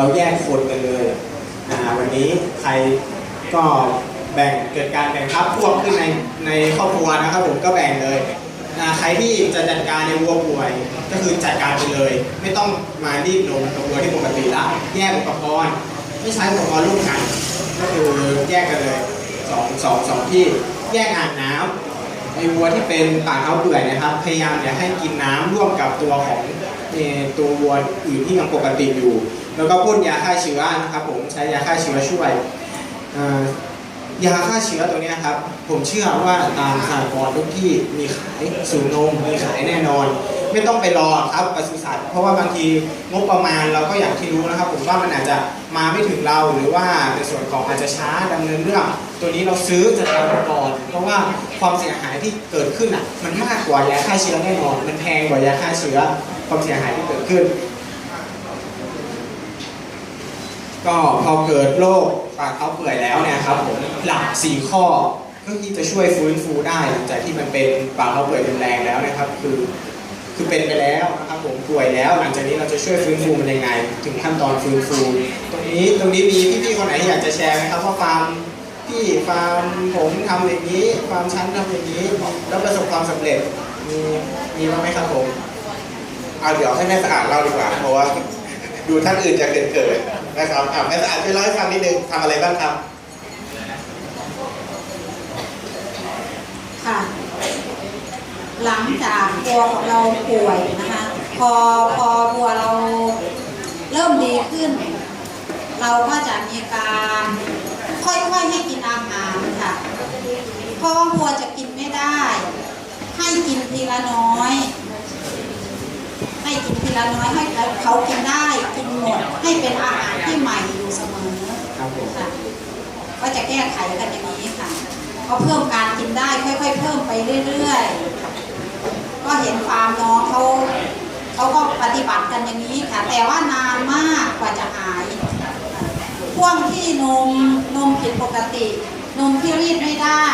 เราแยกคนกันเลยวันนี้ใครก็แบ่งเกิดการแบ่งทัพพวกขึ้นในในครอบครัวนะครับผมก็แบ่งเลยใครที่จะจัดการในวัวป่วย ก็คือจัดการไปเลย ไม่ต้องมารีบนมกับวัวที่ปกติแล้วแยกอุปกรณ์ไม่ใช้อุปกรณ์ร่วมกันก็คือแยกกันเลยสองสองสองที่แยกอ่างน้ำไอ้วัวที่เป็นปากเท้าเปื่อยนะครับ พยายามอย่าให้กินน้ำร่วมกับตัวของ ตัววัวอื่นที่ยังปกติอยู่ แล้วก็พ่นยาฆ่าเชื้อนะครับผมใช้ยาฆ่าเชื้อช่วยยาฆ่าเชื้อตัวนี้ครับผมเชื่อว่าตามสากลทุกที่มีขายสูนนมมีขายแน่นอน ไม่ต้องไปรอครับปศุสัตว์เพราะว่าบางทีงบประมาณเราก็อย่างที่รู้นะครับ ผมว่ามันอาจจะมาไม่ถึงเราหรือว่าในส่วนของอาจจะช้าดำเนินเรื่อง ตัวนี้เราซื้อจะทำก่อนเพราะว่าความเสียหายที่เกิดขึ้นอะมันมากกว่ายาฆ่าเชื้อแน่นอน มันแพงกว่ายาฆ่าเชื้อความเสียหายที่เกิดขึ้น ก็พอเกิดโรคปากเท้าเปื่อยแล้วเนี่ยครับผมหลักสี่ข้อก็ที่จะช่วยฟื้นฟูได้หลังจากที่มันเป็นปากเท้าเปื่อยเป็นแรงแล้วนะครับ คือ คือเป็นไปแล้วนะครับผมป่วยแล้ว หลังจากนี้เราจะช่วยฟื้นฟูมันยังไง ถึงขั้นตอนฟื้นฟู ตรงนี้ตรงนี้มีพี่ๆคนไหนอยากจะแชร์ไหมครับว่าฟาร์มพี่ฟาร์มผมทำอย่างนี้ฟาร์มชั้นทำอย่างนี้แล้วประสบความสำเร็จมีมีบ้างไหมครับผมเอาเดี๋ยวให้แม่สะอาดเล่าดีกว่าเพราะว่าดูท่านอื่นจะเกินเกิดๆนะครับอะแม่สะอาดช่วยเล่าให้ฟังนิดนึงทำอะไรบ้างครับค่ะ หลังจากวัวของเราป่วยนะคะพอพอวัวเราเริ่มดีขึ้น เราก็จะมีการค่อยๆให้กินอาหารค่ะเพราะว่าวัวจะกินไม่ได้ ให้กินทีละน้อย ให้กินทีละน้อยให้เขากินได้กินหมดให้เป็นอาหารที่ใหม่อยู่เสมอครับผมค่ะก็จะแก้ไขกันอย่างนี้ค่ะก็เพิ่มการกินได้ค่อย ๆ เพิ่มไปเรื่อยๆ ก็เห็นฟาร์มน้องเขาเขาก็ปฏิบัติกันอย่างนี้ค่ะ แต่ว่านานมากกว่าจะหายพ่วงที่นมนมผิดปกติ นมที่รีดไม่ได้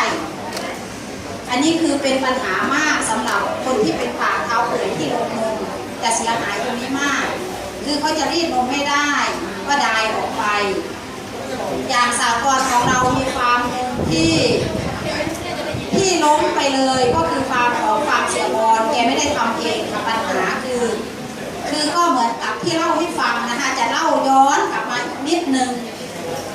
อันนี้คือเป็นปัญหามากสำหรับคนที่เป็นปากเท้าเปื่อยที่ลงนมแต่เสียหายตรงนี้มาก คือเขาจะรีดนมไม่ได้ก็ดายออกไป อย่างสากลของเรามีฟาร์มที่ ที่ล้มไปเลยก็คือฟามของฟามเสียบอลแกไม่ได้ทำเองค่ะปัญหาคือ คือก็เหมือนกับที่เล่าให้ฟังนะคะจะเล่าย้อนกลับมาอีกนิดนึง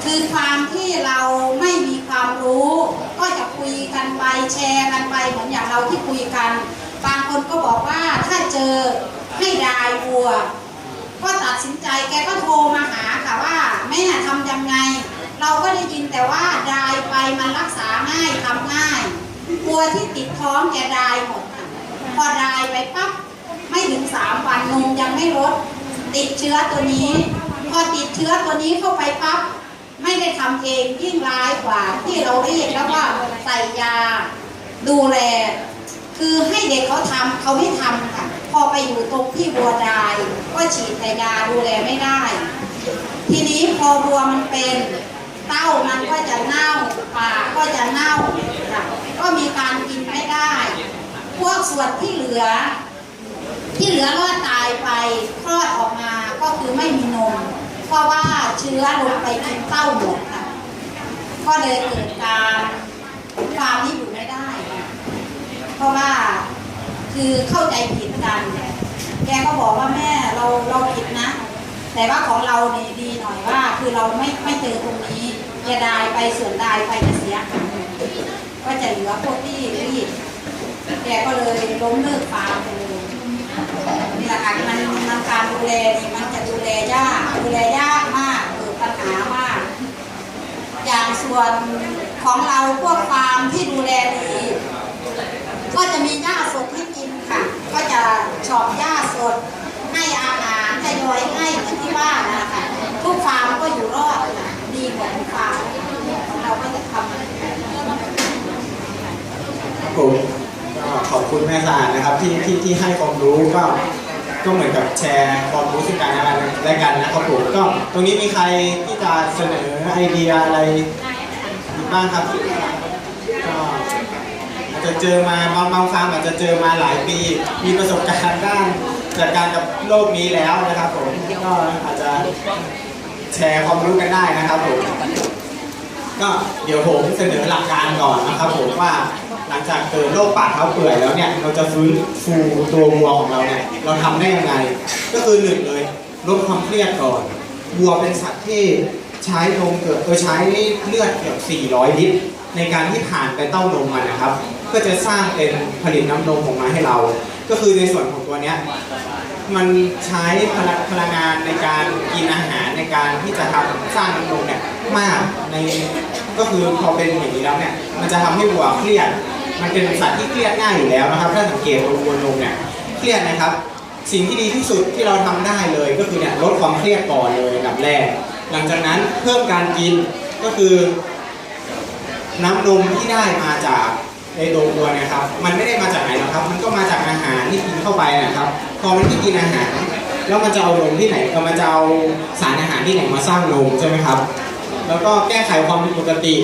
คือความที่เราไม่มีความรู้ ก็จะคุยกันไปแชร์กันไปเหมือนอย่างเราที่คุยกันบางคนก็บอกว่าถ้าเจอให้ดายวัว ก็ตัดสินใจแกก็โทรมาหาค่ะว่าแม่ทำยังไง เราก็ได้ยินแต่ว่าดายไปมันรักษาง่ายทำง่าย กลัวที่ติดท้องแกดายหมดค่ะพอดายไปปั๊บไม่ถึงสามวันนมยังไม่ลดติดเชื้อตัวนี้ พอติดเชื้อตัวนี้เข้าไปปั๊บไม่ได้ทำเองยิ่งร้ายกว่า ที่เราเรียกแล้วว่าใส่ยา ดูแล คือให้เด็กเขาทำเขาไม่ทำค่ะพอไปอยู่ตรงที่บัวดาย ก็ฉีดแต่ยาดูแลไม่ได้ ทีนี้พอบัวมันเป็น เต้ามันก็จะเน่าปากก็จะเน่าค่ะ ก็มีการกินไม่ได้ พวกส่วนที่เหลือ ที่เหลือรอดตายไปคลอดออกมาก็คือไม่มีนม เพราะว่าเชื้อลงไปกินเต้าหมดค่ะ ก็เลยเกิดการฟามนี้อยู่ไม่ได้ เพราะว่าคือเข้าใจผิดกัน แกก็บอกว่าแม่เราเราผิดนะ แต่ว่าของเราเนี่ยดีหน่อยว่า คือเราไม่ไม่เจอตรงนี้จะได้ไปส่วนได้ไปจะเสียหาย ก็จะเหลือพวกที่รีดแกก็เลยล้มเลิกฟาร์มไปเลยนี่แหละค่ะมันมันการดูแลนี่มันจะดูแลยากดูแลยากมากเกิดปัญหามาก อย่างส่วนของเราพวกฟาร์มที่ดูแลดีก็จะมีหญ้าสดให้กินค่ะ ก็จะชอบหญ้าสดให้อาหารทยอยให้ที่บ้านนะคะทุกฟาร์มก็อยู่รอดกว่าทุกฟาร์มเราก็จะทำ ผมก็ขอบคุณแม่สะอาดนะครับที่ที่ที่ให้ความรู้ก็ก็เหมือนกับแชร์ความรู้ซึ่งกันและกันและกันนะครับผมก็ตรงนี้มีใครที่จะเสนอไอเดียอะไรบ้างครับก็อาจจะเจอมาบางบางฟาร์มอาจจะเจอมาหลายปี มีประสบการณ์ด้านจัดการกับโรคนี้แล้วนะครับผมก็อาจจะแชร์ความรู้กันได้นะครับผมก็เดี๋ยวผมเสนอหลักการก่อนนะครับผมว่า หลังจากเกิดโรคปากเท้าเปื่อยแล้วเนี่ยเราจะฟื้นฟูตัววัวของเราเนี่ยเราทำได้ยังไง ก็คือหนึ่งเลยลดความเครียดก่อนวัวเป็นสัตว์ที่ใช้นมเกิดเออใช้เลือดเกือบ 400 ลิตร ในการที่ผ่านไปเต้านมมันนะครับเพื่อจะสร้างเป็นผลิตน้ำนมออกมาให้เรา ก็คือในส่วนของตัวเนี้ยมันใช้พลังพลังงานในการกินอาหารในการที่จะทำสร้างน้ำนมเนี่ยมากในก็คือพอเป็นอย่างนี้แล้วเนี่ยมันจะทำให้วัวเครียด มันเป็นสัตว์ที่เครียดง่ายอยู่แล้วนะครับ ถ้าสังเกตวัวนมเนี่ยเครียดนะครับ สิ่งที่ดีที่สุดที่เราทำได้เลยก็คือเนี่ยลดความเครียดก่อนเลยอันดับแรก หลังจากนั้นเพิ่มการกินก็คือ น้ำนมที่ได้มาจากในโดมวัวนะครับ มันไม่ได้มาจากไหนหรอกครับ มันก็มาจากอาหารที่กินเข้าไปนะครับ พอมันที่กินอาหารแล้วมันจะเอานมที่ไหนเออมันจะเอาสารอาหารที่ไหนมาสร้างนมใช่ไหมครับ แล้วก็แก้ไขความผิดปกติ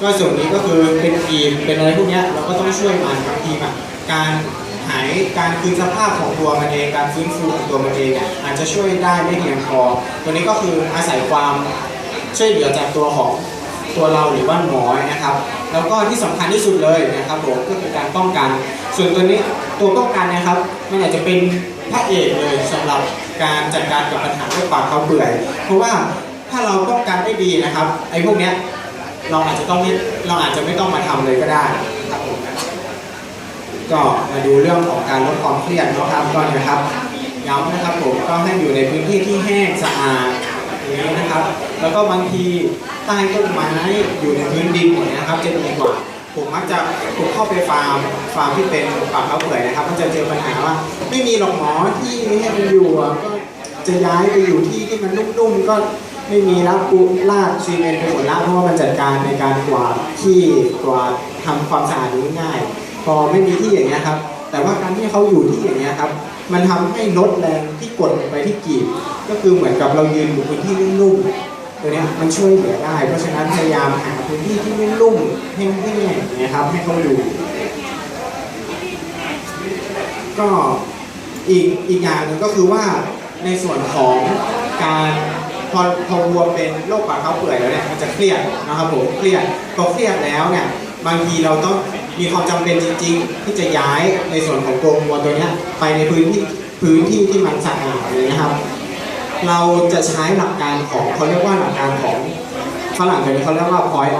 ก็ส่วนนี้ก็คือเป็นกีมเป็นอะไรพวกนี้เราก็ต้องช่วยมันบางทีแบบการหายการคืนสภาพของตัวมันเองการฟื้นฟูของตัวมันเองเนี่ยอาจจะช่วยได้ไม่เพียงพอ ตัวนี้ก็คืออาศัยความช่วยเหลือจากตัวของตัวเราหรือว่าหมอนะครับ แล้วก็ที่สำคัญที่สุดเลยนะครับผมก็คือการป้องกัน ส่วนตัวนี้ตัวป้องกันนะครับมันอาจจะเป็นพระเอกเลยสำหรับการจัดการกับปัญหาโรคปากเขาเปื่อย เพราะว่า ถ้าเราป้องกันได้ดีนะครับไอ้พวกเนี้ยเราอาจจะต้องไม่เราอาจจะไม่ต้องมาทำเลยก็ได้ครับผมก็มาดูเรื่องของการลดความเครียดนะครับก่อนนะครับย้ำนะครับผมก็ให้อยู่ในพื้นที่ที่แห้งสะอาดอย่างนี้นะครับ แล้วก็บางทีใต้ต้นไม้อยู่ในพื้นดินอย่างนี้นะครับจะดีกว่าผมมักจะผมเข้าไปฟาร์มฟาร์มที่เป็นปาเขาเปื่อยนะครับก็จะเจอปัญหาว่า ไม่มีหรอกหมอที่ให้มันอยู่ก็จะย้ายไปอยู่ที่ที่มันนุ่มๆก็ ไม่มีแล้วปูลาดซีเมนต์ไปหมดแล้วเพราะว่ามันจัดการในการกวาดที่กวาดทำความสะอาดอยู่ง่าย พอไม่มีที่อย่างเงี้ยครับ แต่ว่าการที่เขาอยู่ที่อย่างเงี้ยครับ มันทำให้ลดแรงที่กดไปที่กีบ ก็คือเหมือนกับเรายืนอยู่พื้นที่นุ่มๆตัวเนี้ยมันช่วยเหลือได้ เพราะฉะนั้นพยายามหาพื้นที่ที่นุ่มๆแห้งๆอย่างเงี้ยครับให้เขาอยู่ ก็อีกอีกอย่างหนึ่งก็คือว่าในส่วนของการ พอพอวัวเป็นโรคปากเท้าเปื่อยแล้วเนี่ยมันจะเครียดนะครับผมเครียดพอเครียดแล้วเนี่ยบางทีเราต้องมีความจำเป็นจริง ๆ ที่จะย้ายในส่วนของตัววัวตัวนี้ไปในพื้นที่พื้นที่ที่มันสะอาดเลยนะครับ เราจะใช้หลักการของเขาเรียกว่าหลักการของฝรั่งเขาเรียกว่า point